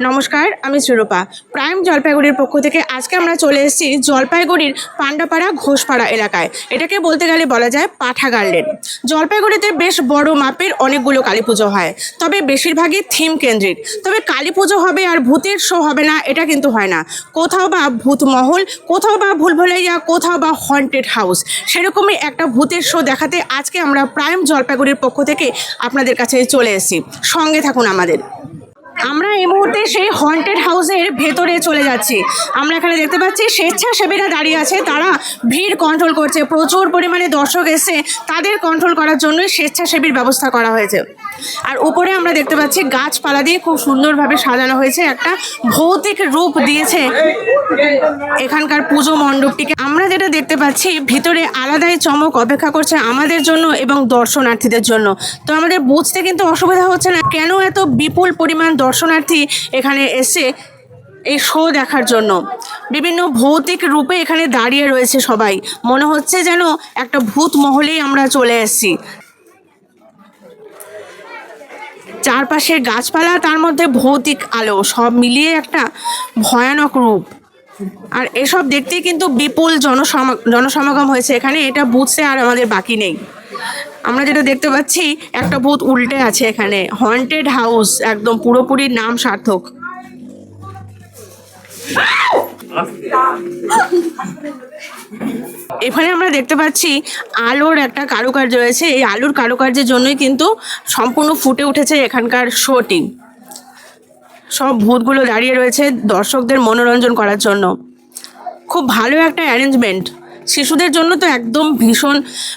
নমস্কার, আমি শ্রীরূপা প্রাইম জলপাইগুড়ির পক্ষ থেকে আজকে আমরা চলে এসেছি জলপাইগুড়ির পান্ডাপাড়া ঘোষপাড়া এলাকায়। এটাকে বলতে গেলে বলা যায় পাঠা গার্ডেন জলপাইগুড়িতে বেশ বড় মাপের অনেকগুলো কালী পুজো হয়, তবে বেশিরভাগই থিম কেন্দ্রিক। তবে কালী পুজো হবে আর ভূতের শো হবে না, এটা কিন্তু হয় না। কোথাও বা ভূত মহল, কোথাও বা ভুল ভুলাইয়া কোথাও বা হন্টেড হাউস সেরকমই একটা ভূতের শো দেখাতে আজকে আমরা প্রাইম জলপাইগুড়ির পক্ষ থেকে আপনাদের কাছে চলে এসেছি। সঙ্গে থাকুন আমাদের। আমরা এই মুহূর্তে সেই হন্টেড হাউসের ভেতরে চলে যাচ্ছি। আমরা এখানে দেখতে পাচ্ছি স্বেচ্ছাসেবীরা দাঁড়িয়ে আছে। তারা ভিড় কন্ট্রোল করছে। প্রচুর পরিমাণে দর্শক এসে তাদের কন্ট্রোল করার জন্যই স্বেচ্ছাসেবীর ব্যবস্থা করা হয়েছে। আর উপরে আমরা দেখতে পাচ্ছি গাছপালা দিয়ে খুব সুন্দরভাবে সাজানো হয়েছে, একটা ভৌতিক রূপ দিয়েছে এখানকার পুজো মণ্ডপটিকে। আমরা যেটা দেখতে পাচ্ছি, ভিতরে আলাদাই চমক অপেক্ষা করছে আমাদের জন্য এবং দর্শনার্থীদের জন্য। তো আমাদের বুঝতে কিন্তু অসুবিধা হচ্ছে না, কেন এত বিপুল পরিমাণ দর্শনার্থী এখানে এসে এই শো দেখার জন্য? বিভিন্ন ভৌতিক রূপে এখানে দাঁড়িয়ে রয়েছে সবাই। মনে হচ্ছে যেন একটা ভূত মহলেই আমরা চলে এসেছি। চারপাশে গাছপালা, তার মধ্যে ভৌতিক আলো, সব মিলিয়ে একটা ভয়ানক রূপ। আর এসব দেখতে কিন্তু বিপুল জনসম, জনসমাগম হয়েছে এখানে, এটা বুঝতে আর আমাদের বাকি নেই। আমরা যেটা দেখতে পাচ্ছি, একটা ভূত উল্টে আছে এখানে। হন্টেড হাউস একদম পুরোপুরি নাম সার্থক। এখানে আমরা দেখতে পাচ্ছি আলোর একটা কারুকার্য রয়েছে। এই আলোর কারুকার্যের জন্যই কিন্তু সম্পূর্ণ ফুটে উঠেছে এখানকার শোটি। সব ভূতগুলো দাঁড়িয়ে রয়েছে দর্শকদের মনোরঞ্জন করার জন্য। খুব ভালো একটা অ্যারেঞ্জমেন্ট শিশুদের জন্য তো একদম ভীষণ।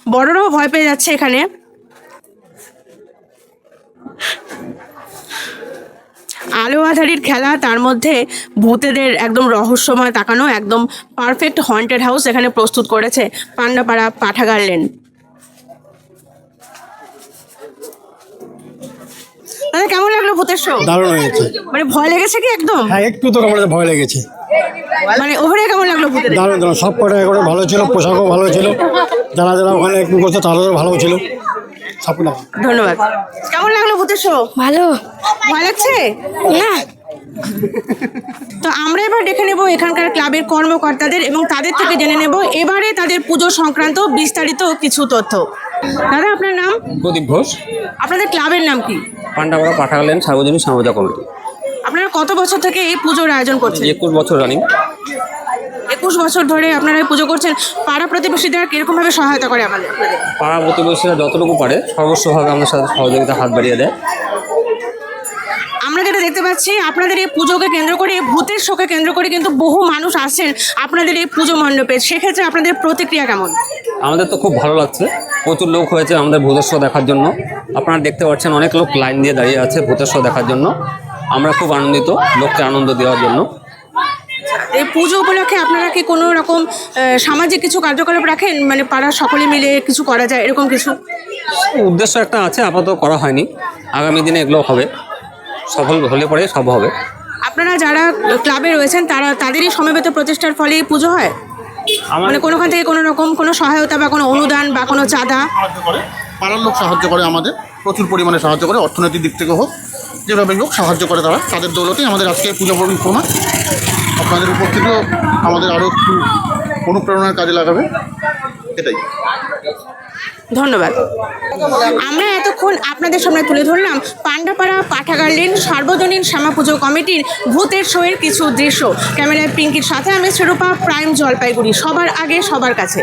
বড়রাও ভয় পেয়ে যাচ্ছে এখানে। আলো আধারির খেলা তার মধ্যে ভূতেদের একদম রহস্যময় তাকানো একদম পারফেক্ট হন্টেড হাউস এখানে প্রস্তুত করেছে পান্ডাপাড়া পাঠাগার লেন দাদা কেমন লাগল ভূতের শো দারুণ হয়েছে। মানে ভয় লেগেছে কি একদম? হ্যাঁ একটু তো আমার ভয় লেগেছে। মানে ওভারে কেমন লাগল ভূতের দারুণ দারুণ। সব কটা ভালো ছিল পোশাকও ভালো ছিল। যারা যারা ওখানে একটু করছে তাদেরও ভালো ছিল। না ধন্যবাদ। কেমন লাগল ভূতের শো? ভালো। ভয় লাগছে? না। তো আমরা এবার দেখে নেব এখানকার ক্লাবের কর্মকর্তাদের এবং তাদের থেকে জেনে নেব এবারে তাদের পুজো সংক্রান্ত বিস্তারিত কিছু তথ্য। দাদা আপনার নাম? প্রদীপ ঘোষ। আপনাদের ক্লাবের নাম কি? পান্ডাপাড়া পাঠাগেলেন সার্বজনীন সমবেতা কমিটি। আপনারা কত বছর থেকে এই পুজোর আয়োজন করছেন? একুশ বছর রানিং। একুশ বছর ধরে আপনারা পুজো করছেন পাড়া প্রতিবেশীদের কীরকম ভাবে সহায়তা করে আমাদের? আপনাদের? পাড়া প্রতিবেশীরা যতটুকু পারে সর্বস্বভাবে আমাদের সাথে সহযোগিতা হাত বাড়িয়ে দেয়। আমরা যেটা দেখতে পাচ্ছি আপনাদের এই পুজোকে কেন্দ্র করে এই ভূতের শোকে কেন্দ্র করে কিন্তু বহু মানুষ আসছেন আপনাদের এই পুজো মণ্ডপে। সেক্ষেত্রে আপনাদের প্রতিক্রিয়া কেমন? আমাদের তো খুব ভালো লাগছে। প্রচুর লোক হয়েছে আমাদের ভূতের শো দেখার জন্য। আপনারা দেখতে পাচ্ছেন অনেক লোক লাইন দিয়ে দাঁড়িয়ে আছে ভূতের শো দেখার জন্য। আমরা খুব আনন্দিত লোককে আনন্দ দেওয়ার জন্য। এই পুজো উপলক্ষে আপনারা কি কোনো রকম সামাজিক কিছু কার্যকলাপ রাখেন? মানে পাড়ার সকলে মিলে কিছু করা যায় এরকম কিছু? উদ্দেশ্য একটা আছে আপাতত করা হয়নি। আগামী দিনে এগুলো হবে। সফল হলে পরে সব হবে। আপনারা যারা ক্লাবে রয়েছেন তারা তাদেরই সমবেত প্রচেষ্টার ফলে এই পুজো হয়? মানে কোনোখান থেকে কোনো রকম কোনো সহায়তা বা কোনো অনুদান বা কোনো চাঁদা? সাহায্য পাড়ার লোক সাহায্য করে আমাদের। প্রচুর পরিমাণে সাহায্য করে অর্থনৈতিক দিক থেকে হোক যেভাবে লোক সাহায্য করে তারা। তাদের দৌলতেই আমাদের আজকে পুজো পর্ব প্রমাণ আপনাদের উপস্থিতিও আমাদের আরও একটু অনুপ্রেরণার কাজে লাগাবে। এটাই। ধন্যবাদ। আমরা এতক্ষণ আপনাদের সামনে তুলে ধরলাম পাণ্ডাপাড়া পাঠাগার লেন সার্বজনীন শ্যামা পুজো কমিটির ভূতের শোয়ের কিছু দৃশ্য। ক্যামেরায় পিঙ্কির সাথে আমি শিরোপা প্রাইম জলপাইগুড়ি, সবার আগে, সবার কাছে।